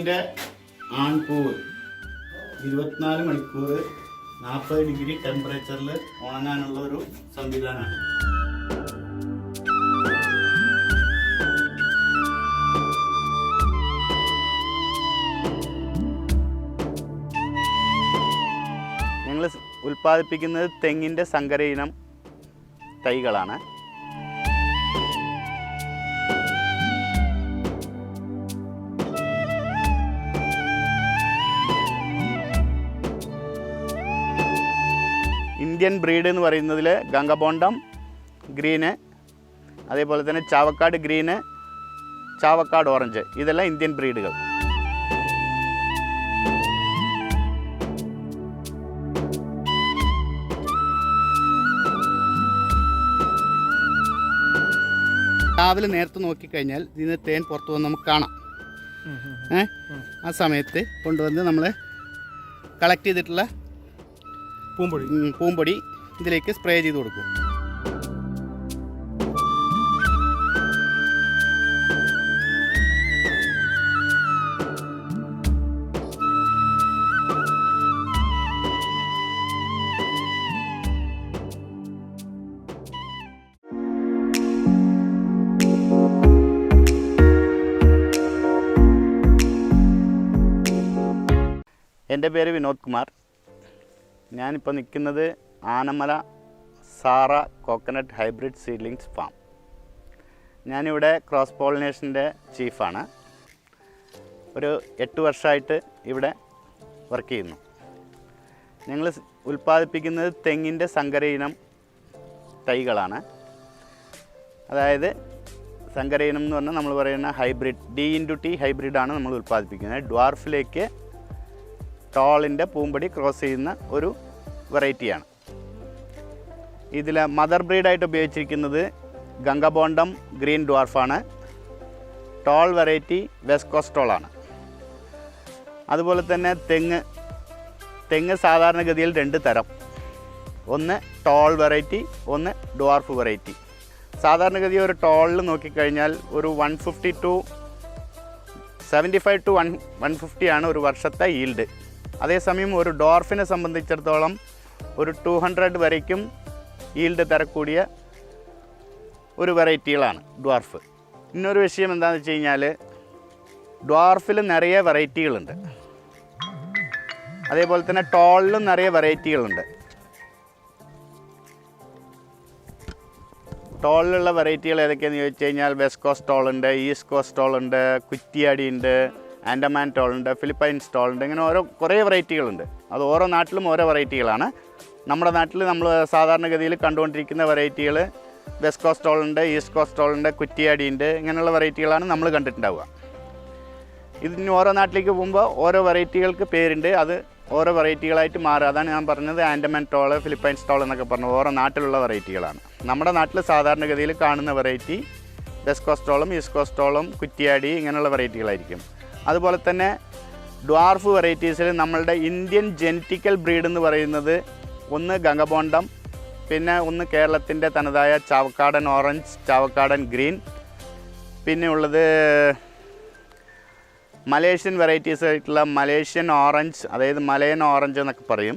തെങ്ങിന്റെ ആൺപൂവ് ഇരുപത്തിനാല് മണിക്കൂർ നാൽപ്പത് ഡിഗ്രി ടെമ്പറേച്ചറിൽ ഉണങ്ങാനുള്ള ഒരു സംവിധാനമാണ്. ഞങ്ങൾ ഉൽപ്പാദിപ്പിക്കുന്നത് തെങ്ങിന്റെ സങ്കര ഇനം തൈകളാണ്. ഇന്ത്യൻ ബ്രീഡ് എന്ന് പറയുന്നതിൽ ഗംഗബോണ്ടം ഗ്രീന് അതേപോലെ തന്നെ ചാവക്കാട് ഗ്രീന് ചാവക്കാട് ഓറഞ്ച്. ഇതെല്ലാം ഇന്ത്യൻ ബ്രീഡുകൾ. രാവിലെ നേരത്തെ നോക്കിക്കഴിഞ്ഞാൽ ഇതിന് തേൻ പുറത്തു വന്ന് നമുക്ക് കാണാം. ഏ? ആ സമയത്ത് കൊണ്ടുവന്ന് നമ്മൾ കളക്ട് ചെയ്തിട്ടുള്ള പൂമ്പൊഴി ഉം, പൂമ്പൊടി ഇതിലേക്ക് സ്പ്രേ ചെയ്ത് കൊടുക്കും. എന്റെ പേര് വിനോദ് കുമാർ. ഞാനിപ്പോൾ നിൽക്കുന്നത് ആനമല സാറ കോക്കനട്ട് ഹൈബ്രിഡ് സീഡ്ലിങ്സ് ഫാം. ഞാനിവിടെ ക്രോസ് പോളിനേഷന്റെ ചീഫാണ്. ഒരു എട്ട് വർഷമായിട്ട് ഇവിടെ വർക്ക് ചെയ്യുന്നു. ഞങ്ങൾ ഉൽപ്പാദിപ്പിക്കുന്നത് തെങ്ങിന്റെ സങ്കര ഇനം തൈകളാണ്. അതായത് സങ്കര ഇനം എന്ന് പറഞ്ഞാൽ നമ്മൾ പറയുന്ന ഹൈബ്രിഡ് ഡി ഇന്റു ടി ഹൈബ്രിഡാണ് നമ്മൾ ഉൽപ്പാദിപ്പിക്കുന്നത്. ഡ്വാർഫിലേക്ക് ടോളിന്റെ പൂമ്പടി ക്രോസ് ചെയ്യുന്ന ഒരു വെറൈറ്റിയാണ്. ഇതിൽ മദർ ബ്രീഡായിട്ട് ഉപയോഗിച്ചിരിക്കുന്നത് ഗംഗബോണ്ടം ഗ്രീൻ ഡ്വാർഫാണ്. ടോൾ വെറൈറ്റി വെസ്കോസ്റ്റോളാണ് അതുപോലെ തന്നെ തെങ്ങ് തെങ്ങ് സാധാരണഗതിയിൽ രണ്ട് തരം. ഒന്ന് ടോൾ വെറൈറ്റി ഒന്ന് ഡ്വാർഫ് വെറൈറ്റി. സാധാരണഗതി ഒരു ടോളിൽ നോക്കിക്കഴിഞ്ഞാൽ ഒരു one fifty to seventy five to one one ഫിഫ്റ്റിയാണ് ഒരു വർഷത്തെ ഈൽഡ് അതേസമയം ഒരു ഡോർഫിനെ സംബന്ധിച്ചിടത്തോളം ഒരു ടു ഹൺഡ്രഡ് വരയ്ക്കും ഈൽഡ് തരക്കൂടിയ ഒരു വെറൈറ്റികളാണ് ഡ്വാർഫ് ഇന്നൊരു വിഷയം എന്താണെന്ന് വെച്ച് കഴിഞ്ഞാൽ ഡ്വാർഫിൽ നിറയെ വെറൈറ്റികളുണ്ട്. അതേപോലെ തന്നെ ടോളിലും നിറയെ വെറൈറ്റികളുണ്ട്. ടോളിലുള്ള വെറൈറ്റികൾ ഏതൊക്കെയാണെന്ന് ചോദിച്ചു കഴിഞ്ഞാൽ വെസ്റ്റ് കോസ്റ്റ് ടോളുണ്ട് ഈസ്റ്റ് കോസ്റ്റ് ടോളുണ്ട് കുറ്റിയാടിയുണ്ട് ആൻഡമാൻ ടോൾ ഉണ്ട് ഫിലിപ്പൈൻസ് ടോൾ ഉണ്ട് ഇങ്ങനെ ഓരോ കുറേ വെറൈറ്റികളുണ്ട്. അത് ഓരോ നാട്ടിലും ഓരോ വെറൈറ്റികളാണ്. നമ്മുടെ നാട്ടിൽ നമ്മൾ സാധാരണഗതിയിൽ കണ്ടുകൊണ്ടിരിക്കുന്ന വെറൈറ്റികൾ വെസ്റ്റ് കോസ്റ്റ് ടോൾ ഉണ്ട് ഈസ്റ്റ് കോസ്റ്റ് ടോൾ ഉണ്ട് കുറ്റിയാടി ഉണ്ട് ഇങ്ങനെയുള്ള വെറൈറ്റികളാണ് നമ്മൾ കണ്ടിട്ടുണ്ടാവുക. ഇതിന് ഓരോ നാട്ടിലേക്ക് പോകുമ്പോൾ ഓരോ വെറൈറ്റികൾക്ക് പേരുണ്ട് അത് ഓരോ വെറൈറ്റികളായിട്ട് മാറുക. അതാണ് ഞാൻ പറഞ്ഞത് ആൻഡമാൻ ടോൾ ഫിലിപ്പൈൻസ് ടോൾ എന്നൊക്കെ പറഞ്ഞു ഓരോ നാട്ടിലുള്ള വെറൈറ്റികളാണ്. നമ്മുടെ നാട്ടിൽ സാധാരണഗതിയിൽ കാണുന്ന വെറൈറ്റി വെസ്റ്റ് കോസ്റ്റോളും ഈസ്റ്റ് കോസ്റ്റോളും കുറ്റിയാടി ഇങ്ങനെയുള്ള വെറൈറ്റികളായിരിക്കും. അതുപോലെ തന്നെ ഡ്വാർഫ് വെറൈറ്റീസിൽ നമ്മളുടെ ഇന്ത്യൻ ജെനറ്റിക്കൽ ബ്രീഡ് എന്ന് പറയുന്നത് ഒന്ന് ഗംഗബോണ്ടം പിന്നെ ഒന്ന് കേരളത്തിന്റെ തനതായ ചാവക്കാടൻ ഓറഞ്ച് ചാവക്കാടൻ ഗ്രീൻ പിന്നെ ഉള്ളത് മലേഷ്യൻ വെറൈറ്റീസ് ആയിട്ടുള്ള മലേഷ്യൻ ഓറഞ്ച് അതായത് മലയൻ ഓറഞ്ച് എന്നൊക്കെ പറയും.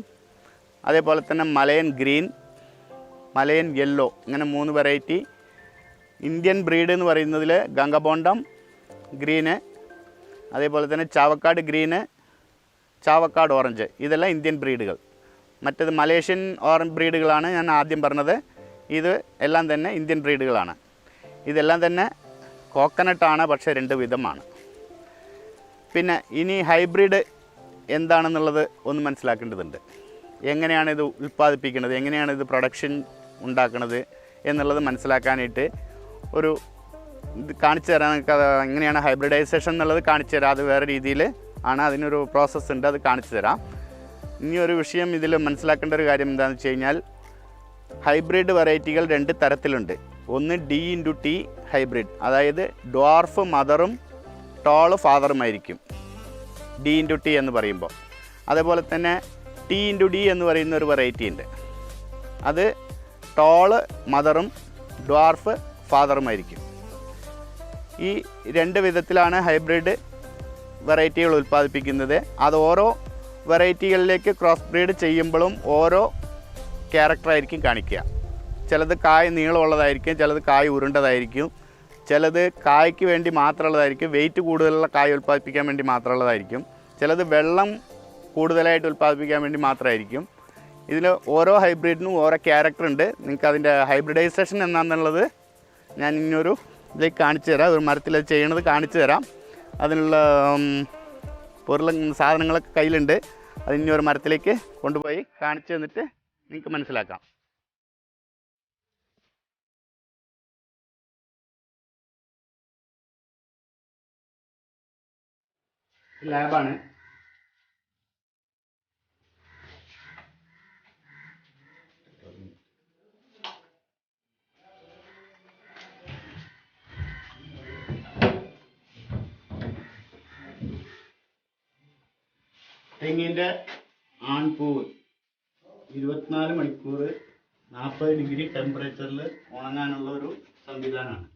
അതേപോലെ തന്നെ മലയൻ ഗ്രീൻ മലയൻ യെല്ലോ ഇങ്ങനെ മൂന്ന് വെറൈറ്റി ഇന്ത്യൻ ബ്രീഡ് എന്ന് പറയുന്നതിൽ ഗംഗബോണ്ടം ഗ്രീന് അതേപോലെ തന്നെ ചാവക്കാട് ഗ്രീന് ചാവക്കാട് ഓറഞ്ച്. ഇതെല്ലാം ഇന്ത്യൻ ബ്രീഡുകൾ. മറ്റത് മലേഷ്യൻ ഓറഞ്ച് ബ്രീഡുകളാണ് ഞാൻ ആദ്യം പറഞ്ഞത്. ഇത് എല്ലാം തന്നെ ഇന്ത്യൻ ബ്രീഡുകളാണ്. ഇതെല്ലാം തന്നെ കോക്കനട്ടാണ് പക്ഷേ രണ്ട് വിധമാണ്. പിന്നെ ഇനി ഹൈബ്രിഡ് എന്താണെന്നുള്ളത് ഒന്ന് മനസ്സിലാക്കേണ്ടതുണ്ട്. എങ്ങനെയാണ് ഇത് ഉൽപ്പാദിപ്പിക്കുന്നത്? എങ്ങനെയാണ് ഇത് പ്രൊഡക്ഷൻ ഉണ്ടാക്കുന്നത് എന്നുള്ളത് മനസ്സിലാക്കാനായിട്ട് ഒരു ഇത് കാണിച്ചു തരാം. നിങ്ങൾക്ക് എങ്ങനെയാണ് ഹൈബ്രിഡൈസേഷൻ എന്നുള്ളത് കാണിച്ചു തരാം. അത് വേറെ രീതിയിൽ ആണ്. അതിനൊരു പ്രോസസ്സ് ഉണ്ട്. അത് കാണിച്ചു തരാം. ഇനി ഒരു വിഷയം ഇതിൽ മനസ്സിലാക്കേണ്ട ഒരു കാര്യം എന്താണെന്ന് വെച്ച് കഴിഞ്ഞാൽ ഹൈബ്രിഡ് വെറൈറ്റികൾ രണ്ട് തരത്തിലുണ്ട്. ഒന്ന് ഡി ഇന്റു ടി ഹൈബ്രിഡ് അതായത് ഡോർഫ് മദറും ടോൾ ഫാദറുമായിരിക്കും ഡി ഇന്റു ടി എന്ന് പറയുമ്പോൾ. അതേപോലെ തന്നെ ടി ഇന്റു ഡി എന്ന് പറയുന്ന ഒരു വെറൈറ്റി ഉണ്ട്. അത് ടോൾ മദറും ഡ്വാർഫ് ഫാദറുമായിരിക്കും ഈ രണ്ട് വിധത്തിലാണ് ഹൈബ്രിഡ് വെറൈറ്റികൾ ഉൽപ്പാദിപ്പിക്കുന്നത്. അത് ഓരോ വെറൈറ്റികളിലേക്ക് ക്രോസ് ബ്രീഡ് ചെയ്യുമ്പോഴും ഓരോ ക്യാരക്ടറായിരിക്കും കാണിക്കുക. ചിലത് കായ് നീളമുള്ളതായിരിക്കും ചിലത് കായ് ഉരുണ്ടതായിരിക്കും ചിലത് കായ്ക്ക് വേണ്ടി മാത്രമുള്ളതായിരിക്കും വെയിറ്റ് കൂടുതലുള്ള കായ് ഉൽപ്പാദിപ്പിക്കാൻ വേണ്ടി മാത്രമുള്ളതായിരിക്കും ചിലത് വെള്ളം കൂടുതലായിട്ട് ഉൽപ്പാദിപ്പിക്കാൻ വേണ്ടി മാത്രമായിരിക്കും. ഇതിൽ ഓരോ ഹൈബ്രിഡിനും ഓരോ ക്യാരക്ടർ ഉണ്ട്. നിങ്ങൾക്ക് അതിന്റെ ഹൈബ്രിഡൈസേഷൻ എന്താണെന്നുള്ളത് ഞാൻ ഇനിയൊരു ഇതിലേക്ക് കാണിച്ചു തരാം. ഒരു മരത്തിൽ അത് ചെയ്യണത് കാണിച്ചു തരാം. അതിനുള്ള പൊരുള സാധനങ്ങളൊക്കെ കയ്യിലുണ്ട്. അത് ഇനി ഒരു മരത്തിലേക്ക് കൊണ്ടുപോയി കാണിച്ചു തന്നിട്ട് നിങ്ങൾക്ക് മനസ്സിലാക്കാം. ലാബാണ് തെങ്ങിന്റെ ആൺപൂവ്. ഇരുപത്തിനാല് മണിക്കൂർ നാൽപ്പത് ഡിഗ്രി ടെമ്പറേച്ചറിൽ ഉണങ്ങാനുള്ള ഒരു സംവിധാനമാണ്.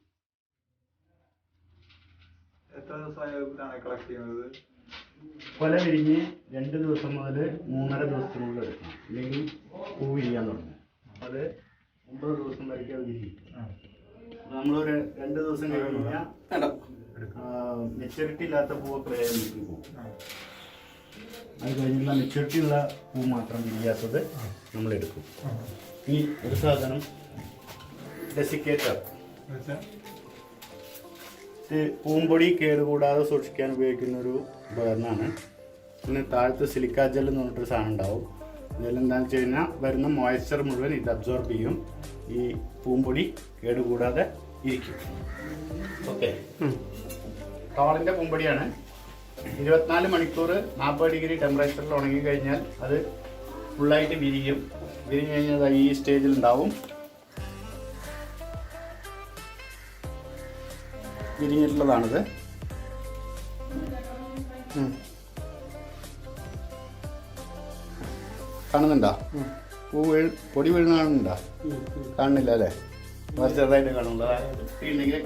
എത്ര ദിവസമായിട്ടാണ് കളക്ട് ചെയ്യുന്നത്? കൊല വിരിഞ്ഞ് രണ്ട് ദിവസം മുതൽ മൂന്നര ദിവസത്തിനുള്ളിൽ എടുക്കണം. അല്ലെങ്കിൽ പൂ വിരിയാൻ തുടങ്ങും. അത് ഒമ്പത് ദിവസം വരയ്ക്ക് അത് വിരിയും. നമ്മളൊരു രണ്ട് ദിവസം കഴിഞ്ഞ് കഴിഞ്ഞാൽ മെച്ചൂരിറ്റി ഇല്ലാത്ത പൂവൊക്കെ വേഗം അത് കഴിഞ്ഞുള്ള മെച്ചൂരിറ്റിയുള്ള പൂ മാത്രം വിരിയാത്തത് നമ്മൾ എടുക്കും ഈ ഒരു സാധനം ഡെസിക്കേറ്റർ ഇത് പൂമ്പൊടി കേടുകൂടാതെ സൂക്ഷിക്കാൻ ഉപയോഗിക്കുന്ന ഒരു ഉപകരണമാണ്. പിന്നെ താഴത്ത് സിലിക്കാ ജെൽ എന്ന് പറഞ്ഞിട്ടൊരു സാധനം ഉണ്ടാവും. ഇതിലെന്താണെന്ന് വെച്ച് കഴിഞ്ഞാൽ വരുന്ന മോയ്സ്ചർ മുഴുവൻ ഇത് അബ്സോർബ് ചെയ്യും. ഈ പൂമ്പൊടി കേടുകൂടാതെ ഇരിക്കും. ഓക്കെ. ടോളിന്റെ പൂമ്പൊടിയാണ്. ഇരുപത്തിനാല് മണിക്കൂർ നാൽപ്പത് ഡിഗ്രി ടെമ്പറേച്ചറിൽ ഉണങ്ങി കഴിഞ്ഞാൽ അത് ഫുള്ളായിട്ട് വിരിയും. വിരിഞ്ഞു കഴിഞ്ഞാൽ അത് ഈ സ്റ്റേജിൽ ഉണ്ടാവും. വിരിഞ്ഞിട്ടുള്ളതാണിത്. കാണുന്നുണ്ടോ? പൂ വീഴ് പൊടി വീഴുന്ന കാണുന്നുണ്ടോ? കാണുന്നില്ല അല്ലേ? ചെറുതായിട്ട് കാണുന്നുള്ളൂ ഉണ്ടെങ്കിലേ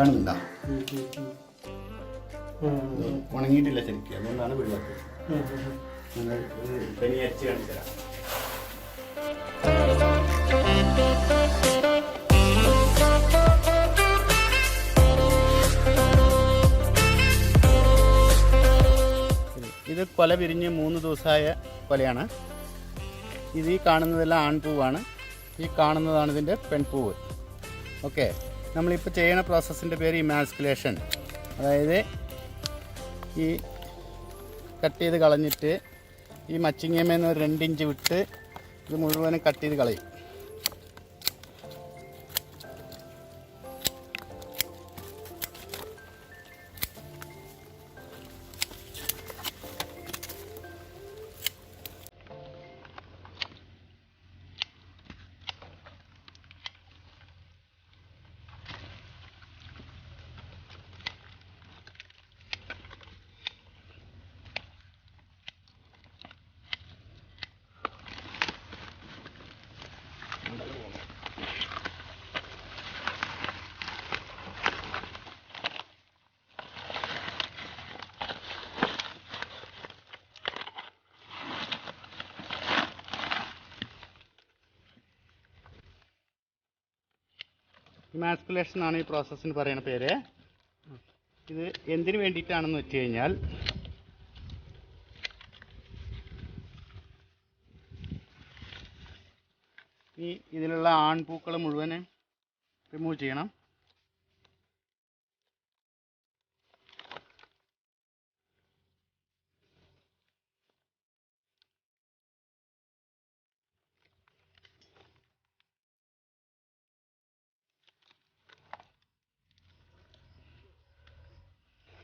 കാണുന്നുണ്ടോ? ഉണങ്ങിയിട്ടില്ല ശരിക്കും. അതുകൊണ്ടാണ് വെള്ളത്തിൽ നിങ്ങൾ പനി അരിച്ച് കാണിച്ചു തരാം. ഇത് കൊല പിരിഞ്ഞ് മൂന്ന് ദിവസമായ കൊലയാണ്. ഇത് ഈ കാണുന്നതെല്ലാം ആൺപൂവാണ്. ഈ കാണുന്നതാണ് ഇതിന്റെ പെൺപൂവ്. ഓക്കെ നമ്മളിപ്പോൾ ചെയ്യുന്ന പ്രോസസ്സിന്റെ പേര് ഇമാസ്കുലേഷൻ അതായത് ഈ കട്ട് ചെയ്ത് കളഞ്ഞിട്ട് ഈ മച്ചിങ്ങമേന്ന് ഒരു രണ്ടിഞ്ച് വിട്ട് ഇത് മുഴുവനും കട്ട് ചെയ്ത് കളയും. ഇമാസ്കുലേഷൻ ആണ് ഈ പ്രോസസ്സിന് പറയുന്ന പേര്. ഇത് എന്തിനു വേണ്ടിയിട്ടാണെന്ന് വെച്ച് കഴിഞ്ഞാൽ ഈ ഇതിലുള്ള ആൺപൂക്കൾ മുഴുവൻ റിമൂവ് ചെയ്യണം.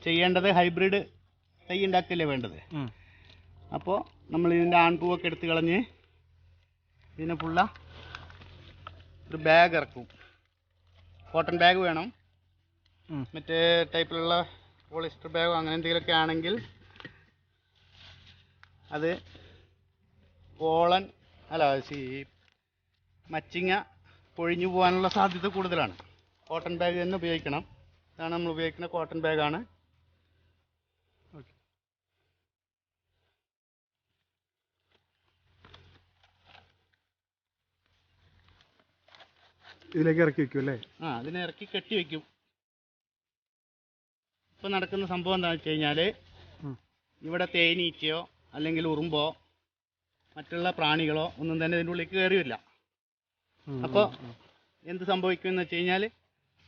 ചെയ്യേണ്ടത് ഹൈബ്രിഡ് തൈ ഉണ്ടാക്കല്ലേ വേണ്ടത്. അപ്പോൾ നമ്മൾ ഇതിന്റെ ആൺപൂവൊക്കെ എടുത്ത് കളഞ്ഞ് ഇതിനെ ഫുള്ള ഒരു ബാഗ് ഇറക്കും. കോട്ടൺ ബാഗ് വേണം. മറ്റേ ടൈപ്പിലുള്ള പോളിസ്റ്റർ ബാഗോ അങ്ങനെ എന്തെങ്കിലുമൊക്കെ ആണെങ്കിൽ അത് പോളൻ അല്ല ഈ മച്ചിങ്ങ പൊഴിഞ്ഞു പോകാനുള്ള സാധ്യത കൂടുതലാണ്. കോട്ടൺ ബാഗ് തന്നെ ഉപയോഗിക്കണം. ഇതാണ് നമ്മൾ ഉപയോഗിക്കുന്ന കോട്ടൺ ബാഗാണ് ഇതിലേക്ക് ഇറക്കി വെക്കും അല്ലേ? ആ അതിനെ ഇറക്കി കെട്ടി വെക്കും. ഇപ്പം നടക്കുന്ന സംഭവം എന്താണെന്ന് വെച്ച് കഴിഞ്ഞാൽ ഉം. ഇവിടെ തേനീച്ചയോ അല്ലെങ്കിൽ ഉറുമ്പോ മറ്റുള്ള പ്രാണികളോ ഒന്നും തന്നെ ഇതിന്റെ ഉള്ളിലേക്ക് കയറിയില്ല. അപ്പോൾ എന്ത് സംഭവിക്കും എന്ന് വെച്ച് കഴിഞ്ഞാൽ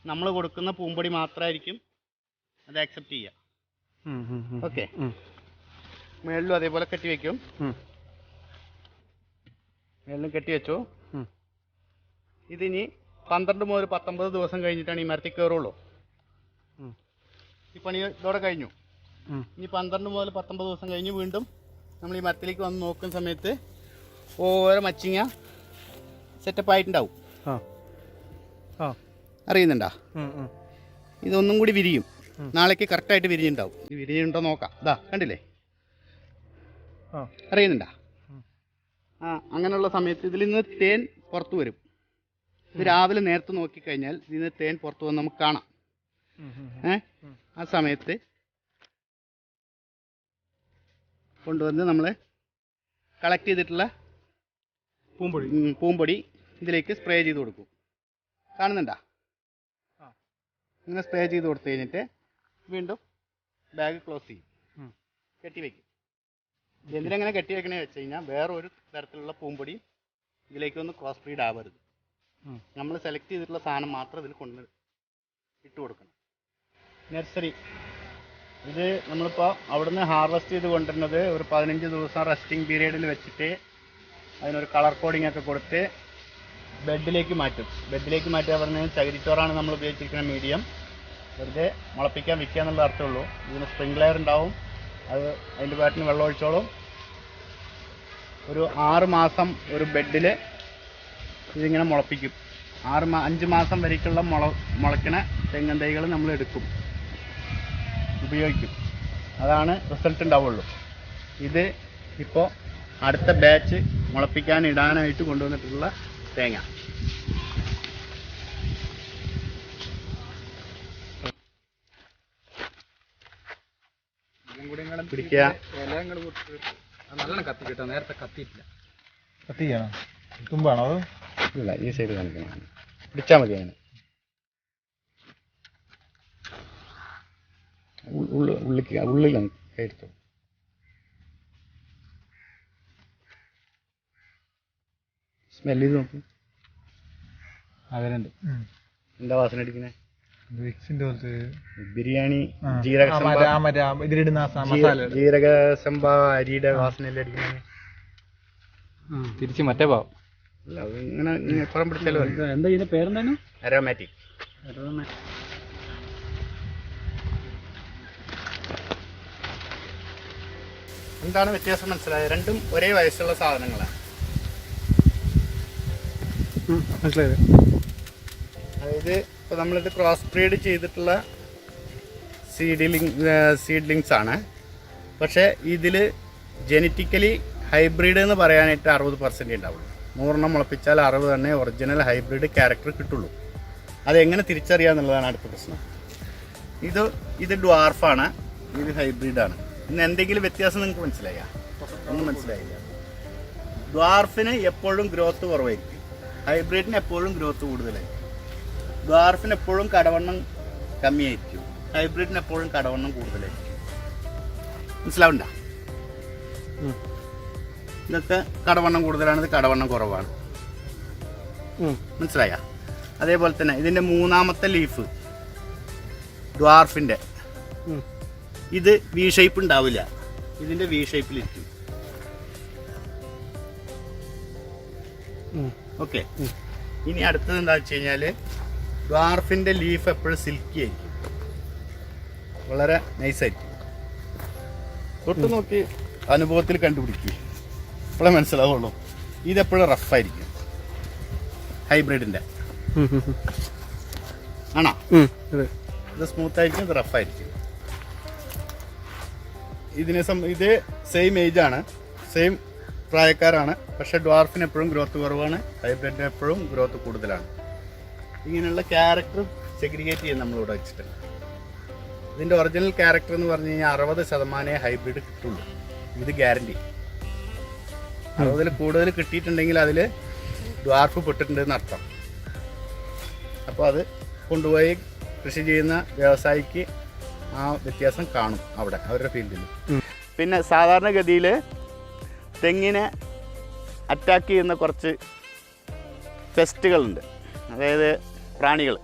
നമ്മൾ കൊടുക്കുന്ന പൂമ്പൊടി മാത്രമായിരിക്കും അത് ആക്സെപ്റ്റ് ചെയ്യുക. ഓക്കെ മേളിലും അതേപോലെ കെട്ടി വെക്കും. മേളിലും കെട്ടി വെച്ചു. ഇതിനി പന്ത്രണ്ട് മുതൽ പത്തൊമ്പത് ദിവസം കഴിഞ്ഞിട്ടാണ് ഈ മരത്തിൽ കയറുള്ളൂ. ഈ പണി ഇതോടെ കഴിഞ്ഞു. ഇനി പന്ത്രണ്ട് മുതൽ പത്തൊമ്പത് ദിവസം കഴിഞ്ഞ് വീണ്ടും നമ്മൾ ഈ മരത്തിലേക്ക് വന്ന് നോക്കുന്ന സമയത്ത് ഓരോ മച്ചിങ്ങ സെറ്റപ്പ് ആയിട്ടുണ്ടാവും. അറിയുന്നുണ്ടോ. ഇതൊന്നും കൂടി വിരിയും. നാളേക്ക് കറക്റ്റായിട്ട് വിരിഞ്ഞിട്ടുണ്ടാവും ഇത് വിരിഞ്ഞിട്ടുണ്ടോ നോക്കാം. ഇതാ കണ്ടില്ലേ? അറിയുന്നുണ്ടോ? ആ അങ്ങനെയുള്ള സമയത്ത് ഇതിൽ നിന്ന് തേൻ പുറത്തു വരും. ഇത് രാവിലെ നേരത്തെ നോക്കിക്കഴിഞ്ഞാൽ ഇതിൽ നിന്ന് തേൻ പുറത്തു വന്ന് നമുക്ക് കാണാം. ഏ? ആ സമയത്ത് കൊണ്ടുവന്ന് നമ്മൾ കളക്ട് ചെയ്തിട്ടുള്ള പൂമ്പൊടി. പൂമ്പൊടി ഇതിലേക്ക് സ്പ്രേ ചെയ്ത് കൊടുക്കും. കാണുന്നുണ്ടാ. ഇങ്ങനെ സ്പ്രേ ചെയ്ത് കൊടുത്തു കഴിഞ്ഞിട്ട് വീണ്ടും ബാഗ് ക്ലോസ് ചെയ്യും. കെട്ടി വെക്കും. എന്തിനെങ്ങനെ കെട്ടി വെക്കണേ വെച്ച് കഴിഞ്ഞാൽ വേറൊരു തരത്തിലുള്ള പൂമ്പൊടി ഇതിലേക്കൊന്ന് ക്രോസ് ബ്രീഡ് ആവരുത്. നമ്മൾ സെലക്ട് ചെയ്തിട്ടുള്ള സാധനം മാത്രം ഇതിൽ കൊണ്ട് ഇട്ട് കൊടുക്കണം. നഴ്സറി ഇത് നമ്മളിപ്പോൾ അവിടുന്ന് ഹാർവെസ്റ്റ് ചെയ്ത് കൊണ്ടുവരുന്നത് ഒരു പതിനഞ്ച് ദിവസം റെസ്റ്റിംഗ് പീരീഡിൽ വെച്ചിട്ട് അതിനൊരു കളർ കോഡിംഗ് ഒക്കെ കൊടുത്ത് ബെഡിലേക്ക് മാറ്റും. ബെഡിലേക്ക് മാറ്റുക പറഞ്ഞാൽ ചകിരിച്ചോറാണ് നമ്മൾ ഉപയോഗിച്ചിരിക്കുന്ന മീഡിയം വെറുതെ മുളപ്പിക്കാൻ വിൽക്കുക എന്നുള്ള അർത്ഥമുള്ളൂ ഇതിന് സ്പ്രിംഗ്ലെയർ ഉണ്ടാവും. അത് അതിന്റെ പാട്ടിന് വെള്ളം ഒഴിച്ചോളും ഒരു ആറ് മാസം ഒരു ബെഡിൽ ഇതിങ്ങനെ മുളപ്പിക്കും. ആറ് മാ അഞ്ച് മാസം വരേക്കുള്ള മുള മുളയ്ക്കണ തെങ്ങൻ തൈകൾ നമ്മൾ എടുക്കും. ഉപയോഗിക്കും. അതാണ് റിസൾട്ട് ഉണ്ടാവുള്ളൂ. ഇത് ഇപ്പോൾ അടുത്ത ബാച്ച് മുളപ്പിക്കാൻ ഇടാനായിട്ട് കൊണ്ടുവന്നിട്ടുള്ള തേങ്ങ. പിടിക്കുക. നല്ലോണം നേരത്തെ കത്തിയിട്ടില്ല. കത്തിയാണോ തുമ്പാണോ അത്? ഇല്ല ഈ സൈഡ് കാണിക്കണം പിടിച്ചാൽ മതി അങ്ങനെ ഉൾ- ഉള്ള് ഉള്ളിക്ക് ഉള്ളിലാണ് കയറ്റു. സ്മെൽ ചെയ്ത് നോക്കും. അതിലുണ്ട് എന്താ വാസന അടിക്കുന്നത് ബിരിയാണി. ജീരക ജീരക സംഭ അരിയുടെ വാസനയല്ലേ അടിക്കുന്നത് തിരിച്ച് മറ്റേ പാവം. ഇങ്ങനെ ഇങ്ങനെ പുറം പിടിച്ചാലോ എന്താ ഇതിന്റെ പേരെന്തായിരുന്നു അരോമാറ്റിക് എന്താണ് വ്യത്യാസം മനസ്സിലായത് രണ്ടും ഒരേ വയസ്സുള്ള സാധനങ്ങളാണ്. മനസ്സിലായത് അതായത് ഇപ്പോൾ നമ്മളിത് ക്രോസ് ബ്രീഡ് ചെയ്തിട്ടുള്ള സീഡിലിങ് സീഡ്ലിങ്സ് ആണ്. പക്ഷേ ഇതിൽ ജനറ്റിക്കലി ഹൈബ്രിഡ് എന്ന് പറയാനായിട്ട് അറുപത് പെർസെന്റ് ഉണ്ടാവുള്ളൂ. നൂറെണ്ണം മുളപ്പിച്ചാൽ അറുപത് തന്നെ ഒറിജിനൽ ഹൈബ്രിഡ് ക്യാരക്ടർ കിട്ടുള്ളൂ. അതെങ്ങനെ തിരിച്ചറിയുക എന്നുള്ളതാണ് അടുത്ത പ്രശ്നം. ഇത് ഇത് ഡ്വാർഫാണ് ഇത് ഹൈബ്രിഡാണ് ഇന്ന് എന്തെങ്കിലും വ്യത്യാസം നിങ്ങൾക്ക് മനസ്സിലായ? ഒന്നും മനസ്സിലായില്ല. ഡ്വാർഫിന് എപ്പോഴും ഗ്രോത്ത് കുറവായിരിക്കും. ഹൈബ്രിഡിന് എപ്പോഴും ഗ്രോത്ത് കൂടുതലായിരിക്കും. ഡ്വാർഫിന് എപ്പോഴും കടവണ്ണം കമ്മിയായിരിക്കും. ഹൈബ്രിഡിന് എപ്പോഴും കടവണ്ണം കൂടുതലായിരിക്കും. മനസ്സിലാവണ്ട. ഇതൊക്കെ കടവണ്ണം കൂടുതലാണ് ഇത് കടവണ്ണം കുറവാണ്. മനസ്സിലായ? അതേപോലെ തന്നെ ഇതിന്റെ മൂന്നാമത്തെ ലീഫ് ഡ്വാർഫിന്റെ ഇത് വി ഷേപ്പ് ഉണ്ടാവില്ല. ഇതിന്റെ വി ഷേപ്പിലിരിക്കും ഇരിക്കും. ഓക്കെ ഇനി അടുത്തത് എന്താ വെച്ച് കഴിഞ്ഞാൽ ഡ്വാർഫിന്റെ ലീഫ് എപ്പോഴും സിൽക്കി ആയിരിക്കും. വളരെ നൈസായിരിക്കും തൊട്ട് നോക്കി അനുഭവത്തിൽ കണ്ടുപിടിക്കുക ഇപ്പോഴേ മനസ്സിലാവുള്ളൂ. ഇതെപ്പോഴും റഫായിരിക്കും ഹൈബ്രിഡിന്റെ. ആണോ? ഇത് സ്മൂത്ത് ആയിരിക്കും ഇത് റഫായിരിക്കും ഇതിനെ സം ഇത് സെയിം ഏജ് ആണ്. സെയിം പ്രായക്കാരാണ്. പക്ഷെ ഡ്വാർഫിന് എപ്പോഴും ഗ്രോത്ത് കുറവാണ്. ഹൈബ്രിഡിന് എപ്പോഴും ഗ്രോത്ത് കൂടുതലാണ്. ഇങ്ങനെയുള്ള ക്യാരക്ടർ സെഗ്രിഗേറ്റ് ചെയ്യും നമ്മളിവിടെ വെച്ചിട്ടുണ്ട് ഇതിന്റെ ഒറിജിനൽ ക്യാരക്ടർ എന്ന് പറഞ്ഞു കഴിഞ്ഞാൽ അറുപത് ശതമാനമേ ഹൈബ്രിഡ് കിട്ടുള്ളൂ. ഇത് ഗ്യാരണ്ടി അറുപതിൽ കൂടുതൽ കിട്ടിയിട്ടുണ്ടെങ്കിൽ അതിൽ ഡ്വാർഫ് പെട്ടിട്ടുണ്ട് അർത്ഥം. അപ്പോൾ അത് കൊണ്ടുപോയി കൃഷി ചെയ്യുന്ന വ്യവസായിക്ക് ആ വ്യത്യാസം കാണും അവിടെ അവരുടെ ഫീൽഡിൽ പിന്നെ സാധാരണഗതിയിൽ തെങ്ങിനെ അറ്റാക്ക് ചെയ്യുന്ന കുറച്ച് പെസ്റ്റുകളുണ്ട് അതായത് പ്രാണികൾ.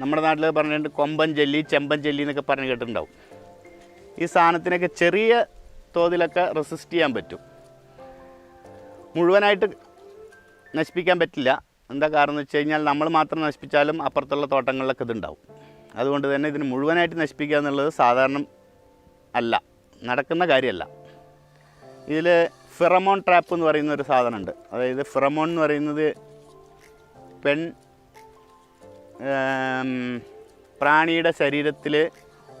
നമ്മുടെ നാട്ടിൽ പറഞ്ഞിട്ടുണ്ട് കൊമ്പൻ ജെല്ലി ചെമ്പൻ ജെല്ലി എന്നൊക്കെ പറഞ്ഞ് കേട്ടിട്ടുണ്ടാവും. ഈ സാധനത്തിനൊക്കെ ചെറിയ തോതിലൊക്കെ റെസിസ്റ്റ് ചെയ്യാൻ പറ്റും. മുഴുവനായിട്ട് നശിപ്പിക്കാൻ പറ്റില്ല. എന്താ കാരണം എന്ന് വെച്ച് കഴിഞ്ഞാൽ നമ്മൾ മാത്രം നശിപ്പിച്ചാലും അപ്പുറത്തുള്ള തോട്ടങ്ങളിലൊക്കെ ഇതുണ്ടാവും. അതുകൊണ്ട് തന്നെ ഇതിന് മുഴുവനായിട്ട് നശിപ്പിക്കുക എന്നുള്ളത് സാധാരണ അല്ല. നടക്കുന്ന കാര്യമല്ല. ഇതിൽ ഫിറമോൺ ട്രാപ്പ് എന്ന് പറയുന്ന ഒരു സാധനമുണ്ട്. അതായത് ഫിറമോൺ എന്ന് പറയുന്നത് പെൺ പ്രാണിയുടെ ശരീരത്തിൽ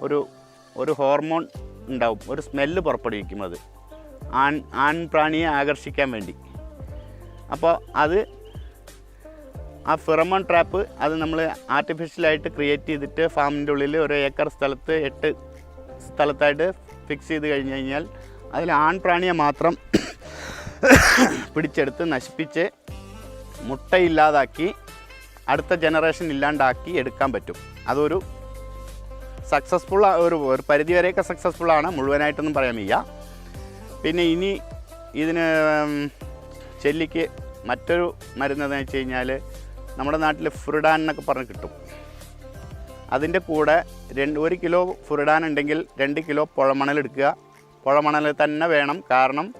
ഒരു ഒരു ഹോർമോൺ ഉണ്ടാവും. ഒരു സ്മെല്ല് പുറപ്പെടുവിക്കും അത്. ആൺ ആൺ പ്രാണിയെ ആകർഷിക്കാൻ വേണ്ടി. അപ്പോൾ അത് ആ ഫിറമോൺ ട്രാപ്പ് അത് നമ്മൾ ആർട്ടിഫിഷ്യലായിട്ട് ക്രിയേറ്റ് ചെയ്തിട്ട് ഫാമിന്റെ ഉള്ളിൽ ഒരു ഏക്കർ സ്ഥലത്ത് എട്ട് സ്ഥലത്തായിട്ട് ഫിക്സ് ചെയ്ത് കഴിഞ്ഞ് കഴിഞ്ഞാൽ അതിൽ ആൺപ്രാണിയെ മാത്രം പിടിച്ചെടുത്ത് നശിപ്പിച്ച് മുട്ടയില്ലാതാക്കി അടുത്ത ജനറേഷൻ ഇല്ലാണ്ടാക്കി എടുക്കാൻ പറ്റും. അതൊരു സക്സസ്ഫുൾ ഒരു ഒരു പരിധിവരെയൊക്കെ സക്സസ്ഫുള്ളാണ് മുഴുവനായിട്ടൊന്നും പറയാൻ വയ്യ. പിന്നെ ഇനി ഇതിന് ചെല്ലിക്ക് മറ്റൊരു മരുന്ന് എന്ന് വെച്ച് കഴിഞ്ഞാൽ നമ്മുടെ നാട്ടിൽ ഫുർഡാൻ എന്നൊക്കെ പറഞ്ഞ് കിട്ടും. അതിന്റെ കൂടെ രണ്ട് ഒരു കിലോ ഫുർഡാൻ ഉണ്ടെങ്കിൽ രണ്ട് കിലോ പുഴമണൽ എടുക്കുക. പുഴമണൽ തന്നെ വേണം. കാരണം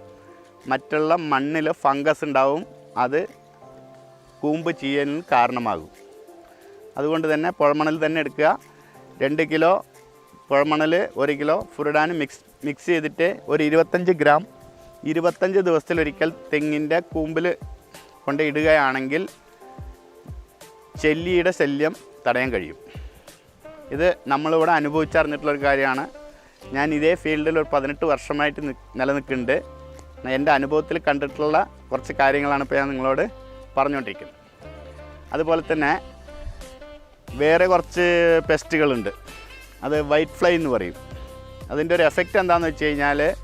മറ്റുള്ള മണ്ണിൽ ഫംഗസ് ഉണ്ടാവും. അത് കൂമ്പ് ചെയ്യാനും കാരണമാകും. അതുകൊണ്ട് തന്നെ പുഴമണൽ തന്നെ എടുക്കുക. രണ്ട് കിലോ പുഴമണൽ ഒരു കിലോ ഫുറിഡാൻ മിക്സ് മിക്സ് ചെയ്തിട്ട് ഒരു ഇരുപത്തഞ്ച് ഗ്രാം. ഇരുപത്തഞ്ച് ദിവസത്തിലൊരിക്കൽ തെങ്ങിന്റെ കൂമ്പിൽ കൊണ്ട് ഇടുകയാണെങ്കിൽ ചെല്ലിയുടെ ശല്യം തടയാൻ കഴിയും. ഇത് നമ്മളിവിടെ അനുഭവിച്ചറിഞ്ഞിട്ടുള്ളൊരു കാര്യമാണ്. ഞാൻ ഇതേ ഫീൽഡിൽ ഒരു പതിനെട്ട് വർഷമായിട്ട് നിലനിൽക്കുന്നുണ്ട്. എന്റെ അനുഭവത്തിൽ കണ്ടിട്ടുള്ള കുറച്ച് കാര്യങ്ങളാണ് ഇപ്പോൾ ഞാൻ നിങ്ങളോട് പറഞ്ഞുകൊണ്ടിരിക്കുന്നത്. അതുപോലെ തന്നെ വേറെ കുറച്ച് പെസ്റ്റുകളുണ്ട്. അത് വൈറ്റ് ഫ്ലൈ എന്ന് പറയും. അതിന്റെ ഒരു എഫക്റ്റ് എന്താണെന്ന് വെച്ച് കഴിഞ്ഞാൽ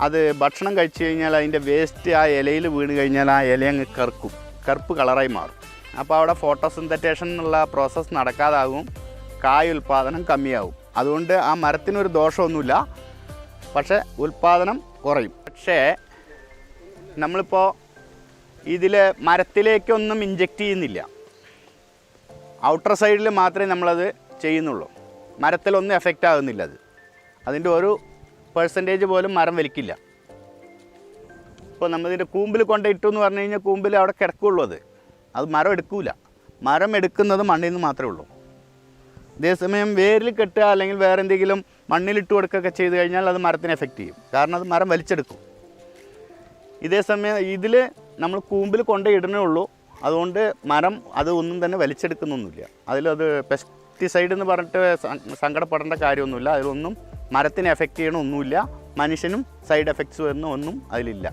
അത് ഭക്ഷണം കഴിച്ചു കഴിഞ്ഞാൽ അതിന്റെ വേസ്റ്റ് ആ ഇലയിൽ വീണ് കഴിഞ്ഞാൽ ആ ഇല അങ്ങ് കറുക്കും. കറുപ്പ് കളറായി മാറും. അപ്പോൾ അവിടെ ഫോട്ടോസിന്തറ്റേഷൻ എന്നുള്ള പ്രോസസ്സ് നടക്കാതാകും. കായ് ഉൽപ്പാദനം കമ്മിയാവും അതുകൊണ്ട് ആ മരത്തിനൊരു ദോഷമൊന്നുമില്ല. പക്ഷേ ഉൽപ്പാദനം കുറയും. പക്ഷേ നമ്മളിപ്പോൾ ഇതിൽ മരത്തിലേക്കൊന്നും ഇഞ്ചെക്റ്റ് ചെയ്യുന്നില്ല. ഔട്ടർ സൈഡിൽ മാത്രമേ നമ്മളത് ചെയ്യുന്നുള്ളൂ. മരത്തിലൊന്നും എഫക്റ്റ് ആകുന്നില്ല അത്. അതിന്റെ ഒരു പേഴ്സന്റേജ് പോലും മരം വലിക്കില്ല. ഇപ്പോൾ നമ്മളിതിന്റെ കൂമ്പിൽ കൊണ്ട് ഇട്ടു എന്ന് പറഞ്ഞു കഴിഞ്ഞാൽ കൂമ്പിൽ അവിടെ കിടക്കുള്ളൂ അത്. അത് മരം എടുക്കൂല. മരം എടുക്കുന്നത് മണ്ണിൽ നിന്ന് മാത്രമേ ഉള്ളൂ. അതേസമയം വേരിൽ കെട്ടുക അല്ലെങ്കിൽ വേറെ എന്തെങ്കിലും മണ്ണിലിട്ട് കൊടുക്കുകയൊക്കെ ചെയ്ത് കഴിഞ്ഞാൽ അത് മരത്തിന് എഫക്റ്റ് ചെയ്യും. കാരണം അത് മരം വലിച്ചെടുക്കും. ഇതേ സമയം ഇതിൽ നമ്മൾ കൂമ്പിൽ കൊണ്ട് ഇടണേ ഉള്ളൂ. അതുകൊണ്ട് മരം അത് ഒന്നും തന്നെ വലിച്ചെടുക്കുന്നൊന്നുമില്ല. അതിലത് പെസ്റ്റിസൈഡ് എന്ന് പറഞ്ഞിട്ട് സങ്കടപ്പെടേണ്ട കാര്യമൊന്നുമില്ല. അതിലൊന്നും മരത്തിന് എഫക്റ്റ് ചെയ്യണമൊന്നുമില്ല മനുഷ്യനും സൈഡ് എഫക്ട്സ് വരുന്ന ഒന്നും അതിലില്ല.